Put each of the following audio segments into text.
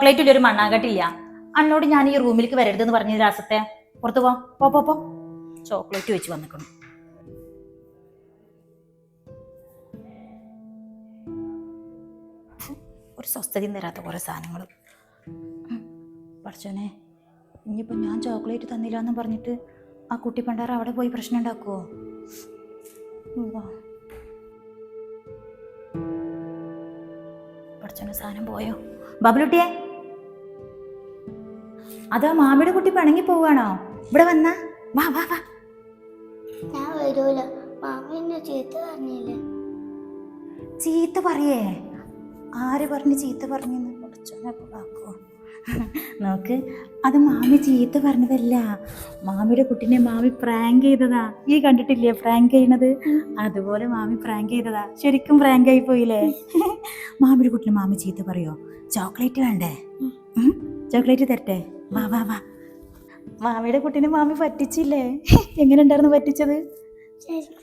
ചോക്ലേറ്റിൽ ഒരു മണ്ണാകട്ടില്ല അന്നോട് ഞാൻ ഈ റൂമിലേക്ക് വരരുതെന്ന് പറഞ്ഞ രാസത്തെ? പുറത്തു പോ പോ പോ ചോക്ലേറ്റ് വെച്ച് വന്നിക്കണം. ഒരു സ്വസ്ഥതയും തരാത്ത കുറേ സാധനങ്ങൾ പഠിച്ചോനെ ഇനിയിപ്പോൾ ഞാൻ ചോക്ലേറ്റ് തന്നില്ല എന്ന് പറഞ്ഞിട്ട് ആ കുട്ടി പണ്ടാറ അവിടെ പോയി പ്രശ്നം ഉണ്ടാക്കുമോ പഠിച്ചോനെ സാധനം പോയോ? ബബലുട്ടിയെ? അതാ മാമിയുടെ കുട്ടി പിണങ്ങി പോവാണോ ഇവിടെ വന്നാ. വാ വാ വാ. ഞാൻ വരൂല. മാമി എന്നെ ചീത്ത പറഞ്ഞില്ലേ? ചീത്ത പറയേ. ആര് പറഞ്ഞ് ചീത്ത പറഞ്ഞെന്ന് കുറച്ചോ നോക്ക് അത് മാമി ചീത്ത പറഞ്ഞതല്ല. മാമിയുടെ കുട്ടിനെ മാമി പ്രാങ്ക് ചെയ്തതാ. ഈ കണ്ടിട്ടില്ലേ പ്രാങ്ക് ചെയ്യണത്? അതുപോലെ മാമി പ്രാങ്ക് ചെയ്തതാ. ശരിക്കും പ്രാങ്ക് ആയി പോയില്ലേ? മാമിയുടെ കുട്ടിനെ മാമി ചീത്ത പറയോ? ചോക്ലേറ്റ് വേണ്ടേ? ചോക്ലേറ്റ് തരട്ടെ? വാ വാ വാ. മാമിയുടെ കുട്ടീനെ മാമി പറ്റിച്ചില്ലേ? എങ്ങനെ ഉണ്ടായിരുന്നു പറ്റിച്ചത്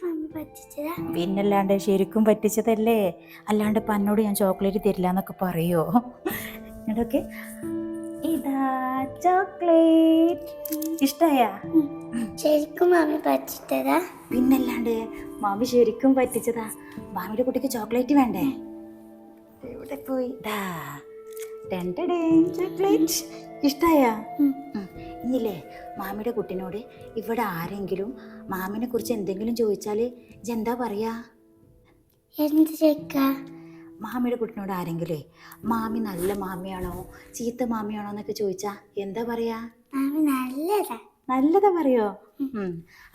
മാമി പിന്നല്ലാണ്ട് ശരിക്കും പറ്റിച്ചതല്ലേ? അല്ലാണ്ട് പന്നോട് ഞാൻ ചോക്ലേറ്റ് തരില്ല എന്നൊക്കെ പറയോ? എന്നിട്ടൊക്കെ ഇതാ ചോക്ലേറ്റ്. ഇഷ്ടായാ? ശരിക്കും മാമി പറ്റിച്ചതാ. പിന്നല്ലാണ്ട് മാമി ശരിക്കും പറ്റിച്ചതാ. മാമിയുടെ കുട്ടിക്ക് ചോക്ലേറ്റ് വേണ്ടേ? എവിടെ പോയി? ദാ. ചോക്ലേറ്റ്. ഇഷ്ടായ? ഇന്നില്ലേ മാമിയുടെ കുട്ടിനോട് ഇവിടെ ആരെങ്കിലും മാമിനെ കുറിച്ച് എന്തെങ്കിലും ചോദിച്ചാൽ ഇജെന്താ പറയാ? എന്ത് മാമിയുടെ കുട്ടിനോട് ആരെങ്കിലേ മാമി നല്ല മാമിയാണോ ചീത്ത മാമിയാണോ എന്നൊക്കെ ചോദിച്ചാ എന്താ പറയാ? മാമി നല്ലതാ. നല്ലതാ പറയോ.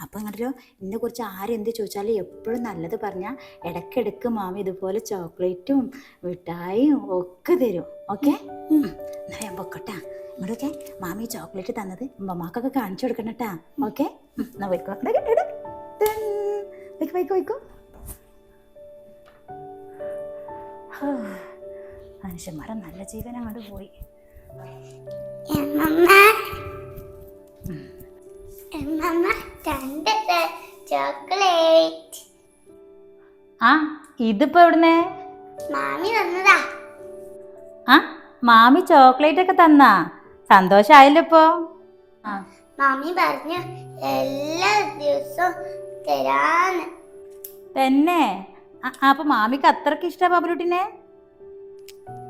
അപ്പൊ അങ്ങനല്ലോ ഇന്നെ കുറിച്ച് ആരെന്ത് ചോദിച്ചാലും എപ്പോഴും നല്ലത് പറഞ്ഞ ഇടക്കിടക്ക് മാമി ഇതുപോലെ ചോക്ലേറ്റും മിഠായിയും ഒക്കെ തരും. ഓക്കെ? ഞാൻ പൊക്കട്ടാ. ഇങ്ങോട്ടൊക്കെ മാമി ചോക്ലേറ്റ് തന്നത് ഉമ്മമാക്കൊക്കെ കാണിച്ചു കൊടുക്കണം കേട്ടാ ഓക്കെ എന്നാ. വയ്ക്കോ വയ്ക്കോ വയ്ക്കോ ഹാ. മനുഷ്യന്മാരെ നല്ല ജീവൻ അങ്ങോട്ട് പോയി ചോക്ലേറ്റ് ആ ഇതിപ്പോ എവിടുന്നേ? മാമി തന്നതാ. ആ മാമി ചോക്ലേറ്റ് ഒക്കെ തന്നാ? സന്തോഷായല്ലോ ഇപ്പോ. ആ. മാമി പറഞ്ഞു എല്ലാ ദിവസവും തരാന്ന്. തന്നെ? അപ്പൊ മാമിക്ക് അത്രയ്ക്ക് ഇഷ്ടാ ബാബുലുട്ടിനെ?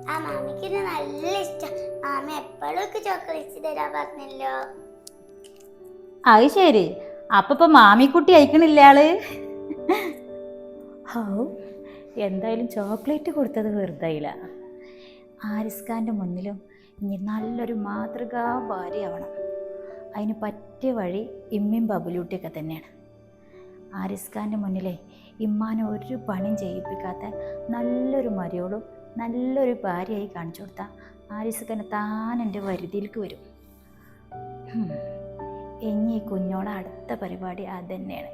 ആ മാമിക്ക് നല്ല ഇഷ്ടം. മാമി എപ്പോഴും ചോക്ലേറ്റ് തരാൻ പറഞ്ഞല്ലോ. അത് ശരി. അപ്പൊ ഇപ്പൊ മാമിക്കുട്ടി അയക്കണില്ല ആൾ? ഹൗ എന്തായാലും ചോക്ലേറ്റ് കൊടുത്തത് വെറുതായില്ല. ആരിസ്കാന്റെ മുന്നിലും ഇനി നല്ലൊരു മാതൃകാ ഭാര്യയാവണം അതിന് പറ്റിയ വഴി ഇമ്മയും ബബുലൂട്ടിയൊക്കെ തന്നെയാണ്. ആരിസ് ഖാന്റെ മുന്നിലെ ഇമ്മാനെ ഒരു പണിയും ചെയ്യിപ്പിക്കാത്ത നല്ലൊരു മരിയോളും നല്ലൊരു ഭാര്യയായി കാണിച്ചു കൊടുത്താൽ ആരിസ് ഖാൻ താൻ എന്റെ വരുതിയിലേക്ക് വരും. ഇനി ഈ കുഞ്ഞോടെ അടുത്ത പരിപാടി അത് തന്നെയാണ്.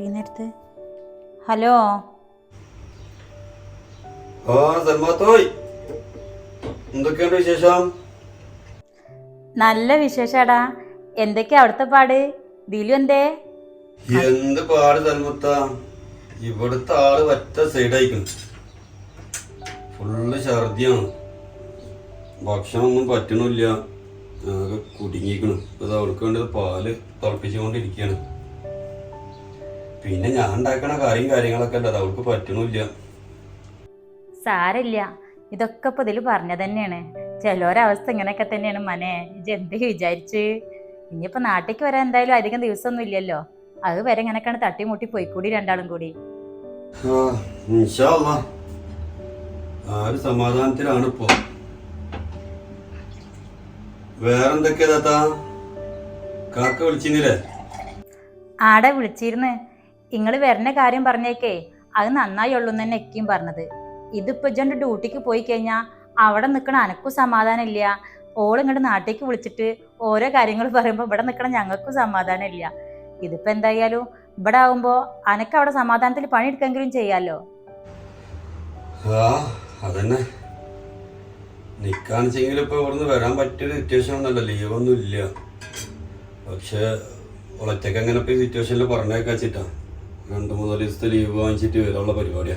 എന്താ പീനടുത്ത് ഹലോ? ആ സൽമാത്തോയ്. എന്തൊക്കെയുണ്ട് വിശേഷം? നല്ല വിശേഷാടാ. എന്തൊക്കെയാ അവിടുത്തെ പാട്? ദിലു എന്തേ? എന്ത് പാട് സൽമുത്ത? ഇവിടുത്തെ ആൾ ഒറ്റ സൈഡായിക്കും ഫുള്ള് ഛർദിയാണ്. ഭക്ഷണമൊന്നും പറ്റണില്ല. ആകെ കുടുങ്ങിക്കണു. അത് അവൾക്ക് വേണ്ടത് പാൽ തിളപ്പിച്ചുകൊണ്ടിരിക്കുകയാണ് പിന്നെ ഞാൻ ഉണ്ടാക്കണ കറിയും കാര്യങ്ങളൊക്കെ അല്ല അത് അവൾക്ക് പറ്റണില്ല. സാരമില്ല ഇതൊക്കെ ഇപ്പൊ ഇതിൽ പറഞ്ഞ തന്നെയാണ്. ചിലരവസ്ഥ ഇങ്ങനെയൊക്കെ തന്നെയാണ് മനെ. ഇജ് എന്ത് വിചാരിച്ച്? ഇനിയിപ്പോ നാട്ടിലേക്ക് വരാൻ എന്തായാലും അധികം ദിവസമൊന്നും ഇല്ലല്ലോ. അത് വരെ ഇങ്ങനെയൊക്കെയാണ് തട്ടിമുട്ടി പോയിക്കൂടി രണ്ടാളും കൂടി. ആ, ഒരു സമാധാനത്തിലാണ് ഇപ്പോ. വേറെന്തൊക്കെയാ കാക്ക വിളിച്ചിരുന്നില്ലേ ആടെ വിളിച്ചിരുന്ന്. നിങ്ങൾ വരുന്ന കാര്യം പറഞ്ഞേക്കേ. അത് നന്നായി ഉള്ളു തന്നെ എക്കിയും പറഞ്ഞത്. ഇതിപ്പോ ഇജന്റെ ഡ്യൂട്ടിക്ക് പോയി കഴിഞ്ഞാൽ അവിടെ നിൽക്കണ അനക്കും സമാധാനം ഇല്ല ഓൾ ഇങ്ങോട്ട് നാട്ടിലേക്ക് വിളിച്ചിട്ട് ഓരോ കാര്യങ്ങൾ പറയുമ്പോൾ ഇവിടെ നിൽക്കണ ഞങ്ങൾക്കും സമാധാനം ഇല്ല ഇതിപ്പോ എന്തായാലും ഇവിടെ ആവുമ്പോ അനക്ക് അവിടെ സമാധാനത്തിൽ പണിയെടുക്കെങ്കിലും ചെയ്യാലോ. അതന്നെ. വരാൻ പറ്റിയൊരു സിറ്റുവേഷൻ ഒന്നല്ല പക്ഷെ ഈ സിറ്റുവേഷനിൽ രണ്ട് മൂന്ന് ദിവസത്തെ ലീവ് വാങ്ങിച്ചിട്ട് വരാനുള്ള പരിപാടിയാ.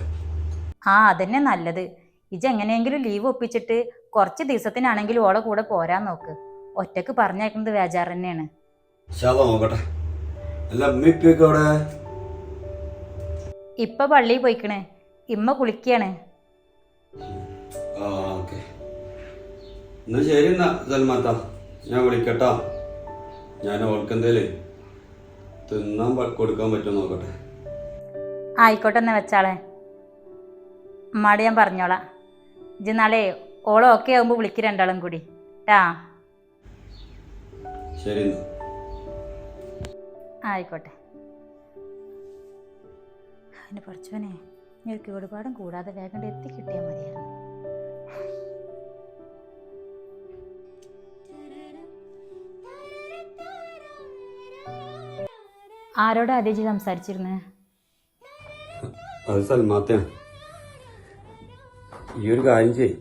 ആ അതന്നെ നല്ലത്. ഇജ് എങ്ങനെയെങ്കിലും ലീവ് ഒപ്പിച്ചിട്ട് കുറച്ച് ദിവസത്തിനാണെങ്കിലും ഓളെ കൂടെ പോരാൻ നോക്ക്. ഒറ്റയ്ക്ക് പറഞ്ഞേക്കുന്നത് വേജാർ തന്നെയാണ്. ശാല നോക്കട്ടെ. അല്ല അവിടെ ഇപ്പൊ പള്ളിയിൽ പോയിക്കണ്. ഇമ്മ കുളിക്കാണ്. ആ ഓക്കെ. എന്നാ ശരി എന്നാ സൽമാത്ത ഞാൻ വിളിക്കട്ടാ. ഞാൻ ഓൾക്ക് എന്തേലേ തിന്നാൻ കൊടുക്കാൻ പറ്റുമോ നോക്കട്ടെ. ആയിക്കോട്ടെ എന്ന് വെച്ചാളെ. ഉമ്മാട് ഞാൻ പറഞ്ഞോളാം. ഇജ് നാളെ ഓളം ഓക്കെ ആകുമ്പോൾ വിളിക്ക് രണ്ടാളും കൂടി. ട്ടാ. ശരി ആയിക്കോട്ടെ. അതിന് പഠിച്ചവനെ എനിക്ക് ഒരുപാടും കൂടാതെ വേഗം എത്തി കിട്ടിയാൽ മതിയായിരുന്നു. ആരോടാ അതിജി സംസാരിച്ചിരുന്നത് അത് സൽമാത്തയാണ് ഈ ഒരു കാര്യം ചെയ്.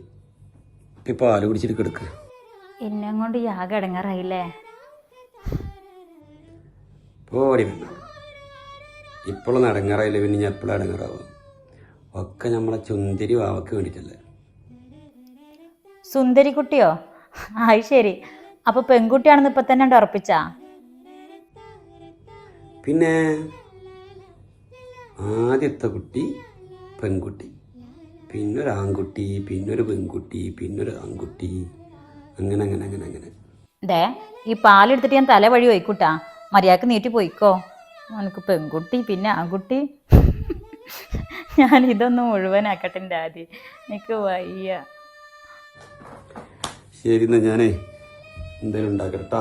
ഈ പാൽ കുടിച്ചിട്ട് കിടക്ക്. എന്നെ കൊണ്ട് യാഗം അടങ്ങാറായില്ലേ? പോടി പിന്നെ. ഇപ്പോഴൊന്നും അടങ്ങാറായില്ല പിന്നെ ഞാൻ എപ്പോഴും അടങ്ങാറാവും. ഒക്കെ നമ്മളെ ചുന്തിരി വാവക്ക് വേണ്ടിയിട്ടല്ലേ സുന്ദരിക്കുട്ടിയോ ആയി ശരി. അപ്പൊ പെൺകുട്ടിയാണെന്ന് ഇപ്പൊ തന്നെ ഉറപ്പിച്ചാ? പിന്നെ ആദ്യത്തെ കുട്ടി പെൺകുട്ടി. പിന്നൊരു ആൺകുട്ടി പിന്നൊരു പെൺകുട്ടി പിന്നൊരു ആൺകുട്ടി. അങ്ങനെ അങ്ങനെ അങ്ങനെ അങ്ങനെ. ദേ ഈ പാലെടുത്തിട്ട് ഞാൻ തല വഴി പോയിക്കൂട്ടാ മര്യാദയ്ക്ക് നീട്ടി പോയിക്കോ. നമുക്ക് പെൺകുട്ടി പിന്നെ ആൺകുട്ടി. ഞാൻ ഇതൊന്നും മുഴുവനാക്കട്ടെ എന്റെ ആദ്യം. എനിക്ക് വയ്യ. ശരി എന്നാ ഞാനേ എന്തേലും ഉണ്ടാക്കട്ടാ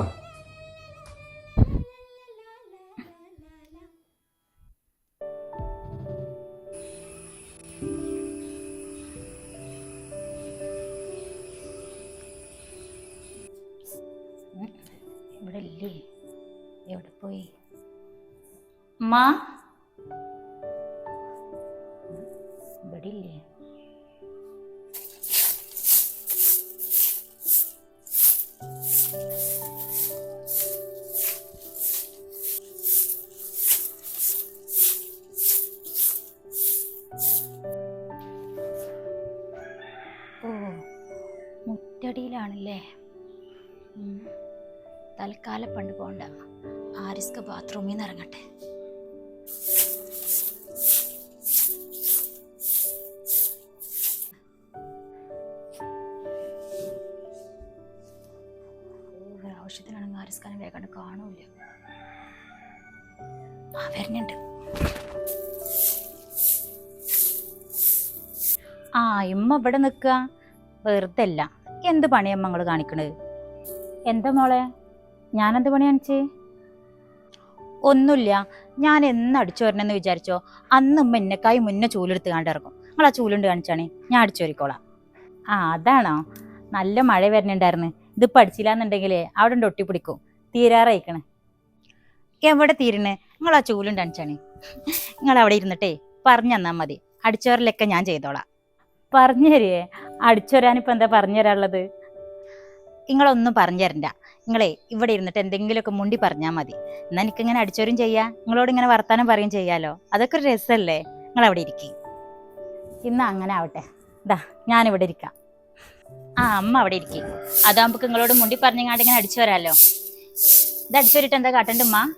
തൽക്കാലം പണ്ട് പോണ്ട. ആരിസ്ക ബാത്റൂമിൽ നിന്ന് ഇറങ്ങട്ടെ. ആവശ്യത്തിനാണെങ്കിൽ ആരിസ്കാനെ വേഗം കാണൂല ആ വരുന്നുണ്ട്. ആ ഇമ്മ ഇവിടെ നിൽക്കുക. വെറുതെ അല്ല. എന്ത് പണിയമ്മ നിങ്ങൾ കാണിക്കണത്? എന്താ മോളെ? ഞാനെന്ത് പണി കാണിച്ച് ഒന്നുമില്ല. ഞാൻ എന്ന് അടിച്ചു വരണമെന്ന് വിചാരിച്ചോ അന്ന് ഉമ്മ എന്നെക്കായി മുന്നേ ചൂലെടുത്ത് കാണ്ട് ഇറങ്ങും നിങ്ങൾ ആ ചൂലുണ്ട് കാണിച്ചാണേ ഞാൻ അടിച്ചു വരിക്കോളാം ആ അതാണോ? നല്ല മഴ വരണുണ്ടായിരുന്നു. ഇത് പഠിച്ചില്ലാന്നുണ്ടെങ്കിലേ അവിടെ ഉണ്ട് ഒട്ടിപ്പിടിക്കും. തീരാറായിക്കണ്. എവിടെ തീരണേ? നിങ്ങൾ ആ ചൂലുണ്ട് കാണിച്ചാണേ. നിങ്ങൾ അവിടെ ഇരുന്നിട്ടേ പറഞ്ഞു തന്നാൽ മതി. അടിച്ചോരലൊക്കെ ഞാൻ ചെയ്തോളാം. പറഞ്ഞു തരേ അടിച്ചു വരാനിപ്പോൾ എന്താ പറഞ്ഞു തരാനുള്ളത്? നിങ്ങളൊന്നും പറഞ്ഞു തരണ്ട. നിങ്ങളെ ഇവിടെ ഇരുന്നിട്ട് എന്തെങ്കിലുമൊക്കെ മുണ്ടി പറഞ്ഞാൽ മതി. എന്നാൽ എനിക്കിങ്ങനെ അടിച്ചോരും ചെയ്യാം. നിങ്ങളോട് ഇങ്ങനെ വർത്താനം പറയും ചെയ്യാലോ. അതൊക്കെ ഒരു രസമല്ലേ നിങ്ങൾ അവിടെ ഇരിക്കും. ഇന്ന് അങ്ങനെ ആവട്ടെ. ഇതാ ഞാനിവിടെ ഇരിക്കാം. ആ അമ്മ അവിടെ ഇരിക്കും. അതാകുമ്പോൾ നിങ്ങളോട് മുണ്ടി പറഞ്ഞങ്ങാണ്ട് ഇങ്ങനെ അടിച്ചു വരാമല്ലോ ഇത് അടിച്ചു വരിട്ട് എന്താ കാട്ടണ്ട ഉമ്മ?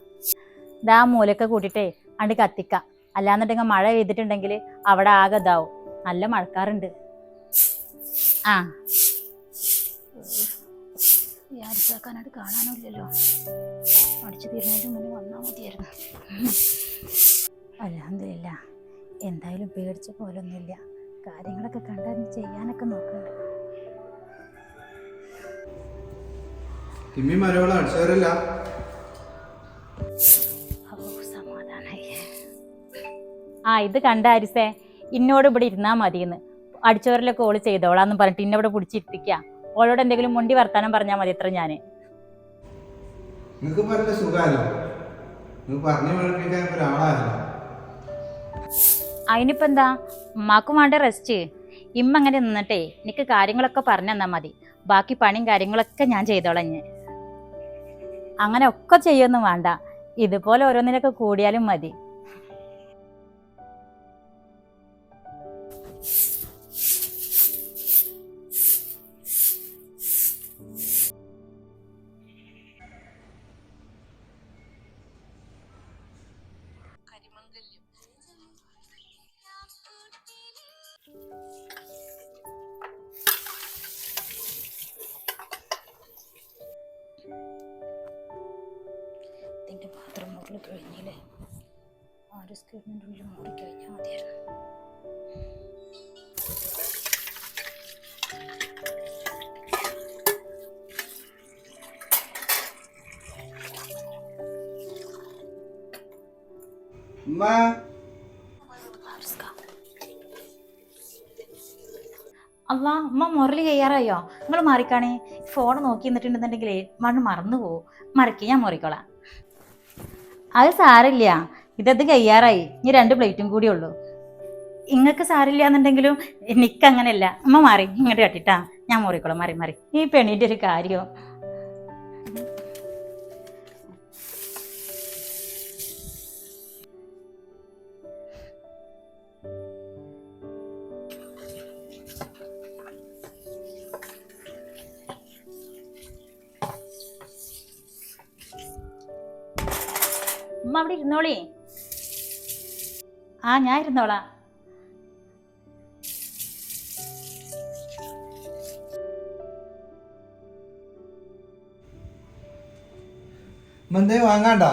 ഇതാ മൂലൊക്കെ കൂട്ടിയിട്ടേ അണ്ട് കത്തിക്കാം. അല്ലാന്നുണ്ടെങ്കിൽ മഴ പെയ്തിട്ടുണ്ടെങ്കിൽ അവിടെ ആകെ ഇതാവും. നല്ല മഴക്കാറുണ്ട്. ആ. യാരിക്കാനായിട്ട് കാണാനില്ലല്ലോ അടിച്ചു തീരുന്നതിന് മുന്നേ വന്നാൽ മതിയായിരുന്നു. അലഹമില്ല എന്തായാലും പേടിച്ച പോലൊന്നുമില്ല. കാര്യങ്ങളൊക്കെ കണ്ടാൽ ചെയ്യാനൊക്കെ നോക്കുന്നുണ്ട് തിമ്മി മരവള അടിച്ചവരല്ല. ആ ഇത് കണ്ട അരിസേ ഇന്നോട് ഇവിടെ ഇരുന്നാ മതിയെന്ന്. അടിച്ചവരിലൊക്കെ ഓൾ ചെയ്തോളാന്ന് പറഞ്ഞിട്ട് ഇന്നവിടെ പിടിച്ചിരുത്തിക്കാം. ഓളോട് എന്തെങ്കിലും മുണ്ടി വർത്താനം പറഞ്ഞാൽ മതി ഇത്ര ഞാൻ നിങ്ങൾക്ക് പറഞ്ഞ സുഖമല്ലോ പറഞ്ഞു അതിനിപ്പോ എന്താ? ഉമ്മാക്കും വേണ്ട റെസ്റ്റ് ഇമ്മ അങ്ങനെ നിന്നിട്ടേ എനിക്ക് കാര്യങ്ങളൊക്കെ പറഞ്ഞു തന്നാൽ മതി. ബാക്കി പണിയും കാര്യങ്ങളൊക്കെ ഞാൻ ചെയ്തോളാം ഞാൻ അങ്ങനെ ഒക്കെ ചെയ്യൊന്നും വേണ്ട. ഇതുപോലെ ഓരോന്നിനൊക്കെ കൂടിയാലും മതി. മുറിൽ കഴിഞ്ഞില്ലേ ആറ് സ്ക്രീനിന്റെ ഉള്ളിൽ മൂടി കഴിഞ്ഞാൽ മതിയായിരുന്നു. അല്ല അമ്മ മുരളി കയ്യാറായോ നിങ്ങൾ മാറിക്കാണേ. ഫോൺ നോക്കി നിന്നിട്ടുണ്ടെന്നുണ്ടെങ്കിൽ മണ്ണ് മറന്നു പോവും മറക്കി ഞാൻ മുറിക്കോളാം. അത് സാരില്ല. ഇതത് കയ്യാറായി. ഇനി രണ്ട് പ്ലേറ്റും കൂടി ഉള്ളൂ. ഇങ്ങക്ക് സാരില്ല എന്നുണ്ടെങ്കിലും എനിക്ക് അങ്ങനെയല്ല അമ്മ മാറി. ഇങ്ങോട്ട് കട്ടിട്ടാ. ഞാൻ മുറിക്കോളാം. മാറി മാറി. ഈ പെണ്ണീന്റെ ഒരു കാര്യം? അമ്മ അവിടെ ഇരുന്നോളേ. ആ ഞാൻ ഇരുന്നോളാം. ഉമ്മ വാങ്ങാണ്ട?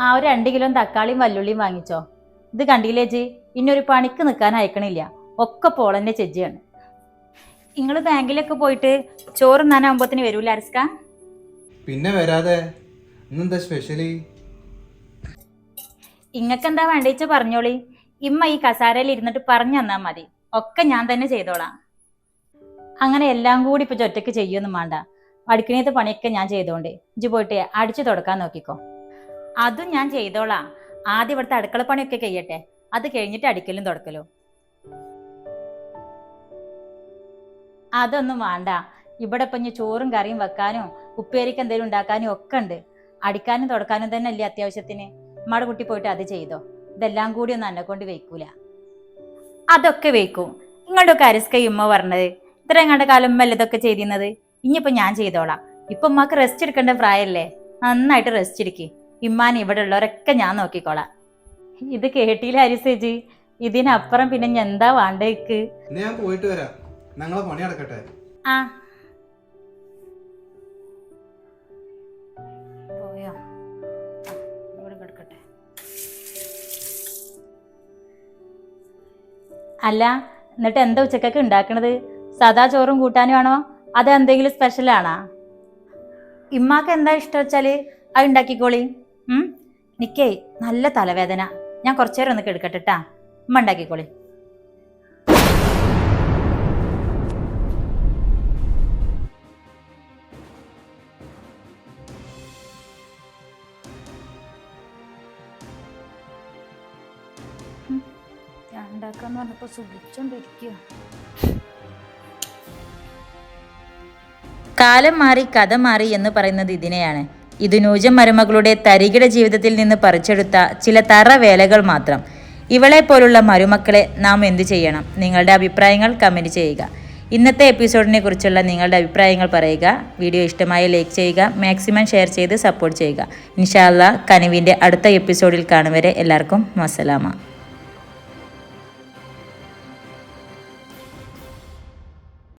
ആ ഒരു രണ്ട് കിലോ തക്കാളിയും വല്ലുള്ളിയും വാങ്ങിച്ചോ. ഇത് കണ്ടില്ലേ ജി? ഇന്നൊരു പണിക്ക് നിൽക്കാൻ അയക്കണില്ല. ഒക്കെ പോളന്റെ ചെജ്ജിയാണ് നിങ്ങൾ ബാങ്കിലൊക്കെ പോയിട്ട് ചോറ് നാനാകുമ്പോത്തിന് വരൂല അരസ്ക? പിന്നെ വരാതെ. ഇന്നെന്താ സ്പെഷ്യലി ഇങ്ങക്ക് എന്താ വേണ്ടിച്ച പറഞ്ഞോളി. ഇമ്മ ഈ കസാരയിൽ ഇരുന്നിട്ട് പറഞ്ഞു തന്നാ മതി. ഒക്കെ ഞാൻ തന്നെ ചെയ്തോളാം. അങ്ങനെ എല്ലാം കൂടി ഇപ്പൊ ഒറ്റയ്ക്ക് ചെയ്യൊന്നും വേണ്ട. അടുക്കളത്തെ പണിയൊക്കെ ഞാൻ ചെയ്തോണ്ട്. ഇജ്ജ് പോയിട്ട് അടിച്ചു തുടക്കാൻ നോക്കിക്കോ. അതും ഞാൻ ചെയ്തോളാം. ആദ്യം ഇവിടുത്തെ അടുക്കള പണിയൊക്കെ കഴിയട്ടെ. അത് കഴിഞ്ഞിട്ട് അടിക്കലും തുടക്കലോ. അതൊന്നും വേണ്ട. ഇവിടെ ഇപ്പൊ ചോറും കറിയും വെക്കാനും ഉപ്പേരിക്ക് എന്തെങ്കിലും ഉണ്ടാക്കാനും ഒക്കെ ഉണ്ട്. അടിക്കാനും തുടക്കാനും തന്നെ അല്ലേ അത്യാവശ്യത്തിന്. ഉമ്മയുടെ കുട്ടി പോയിട്ട് അത് ചെയ്തോ? ഇതെല്ലാം കൂടി ഒന്നും എന്നെ കൊണ്ട് വെക്കൂല. അതൊക്കെ വെക്കും. ഇങ്ങോട്ട് കരിസ്ക ഉമ്മ പറഞ്ഞത്. ഇത്രയും കണ്ട കാലം ഉമ്മ ഇതൊക്കെ ചെയ്തിരുന്നത്? ഇനിയിപ്പോ ഞാൻ ചെയ്തോളാം. ഇപ്പൊ ഉമ്മക്ക് റെസ്റ്റ് എടുക്കേണ്ട പ്രായമല്ലേ നന്നായിട്ട് റെസ്റ്റ് എടുക്കി. ഇമ്മാൻ ഇവിടെ ഉള്ളവരൊക്കെ ഞാൻ നോക്കിക്കോളാം. ഇത് കേട്ടില്ല ഹരിസേജി. ഇതിനപ്പുറം പിന്നെ ഞാൻ എന്താ വേണ്ടേക്ക് ഞാൻ പോയിട്ട് വരാം. ഞങ്ങളെ പണി അടക്കട്ടെ ആ അല്ല എന്നിട്ട് എന്താ ഉച്ചക്കൊക്കെ ഉണ്ടാക്കണത്? സാദാ ചോറും കൂട്ടാനും ആണോ? അത് എന്തെങ്കിലും സ്പെഷ്യലാണോ ഇമ്മാക്ക് എന്താ ഇഷ്ടം വെച്ചാൽ? അത് ഉണ്ടാക്കിക്കോളി. നിക്കേ നല്ല തലവേദന. ഞാൻ കുറച്ചു നേരം ഒന്ന് കിടക്കട്ടെ കേട്ടാ ഉമ്മ ഉണ്ടാക്കിക്കോളി. ഉണ്ടാക്കാന്ന് പറഞ്ഞപ്പോ സുഖിച്ചോണ്ടിരിക്കുക കാലം മാറി കഥ മാറി എന്ന് പറയുന്നത് ഇതിനെയാണ്. ഇത് നൂജൻ മരുമകളുടെ തരികിട ജീവിതത്തിൽ നിന്ന് പറിച്ചെടുത്ത ചില തറ വേലകൾ മാത്രം. ഇവളെ പോലുള്ള മരുമക്കളെ നാം എന്തു ചെയ്യണം? നിങ്ങളുടെ അഭിപ്രായങ്ങൾ കമന്റ് ചെയ്യുക. ഇന്നത്തെ എപ്പിസോഡിനെ കുറിച്ചുള്ള നിങ്ങളുടെ അഭിപ്രായങ്ങൾ പറയുക. വീഡിയോ ഇഷ്ടമായ ലൈക്ക് ചെയ്യുക. മാക്സിമം ഷെയർ ചെയ്ത് സപ്പോർട്ട് ചെയ്യുക. ഇൻഷാല്ല കനിവിന്റെ അടുത്ത എപ്പിസോഡിൽ കാണും വരെ എല്ലാവർക്കും മസലാമ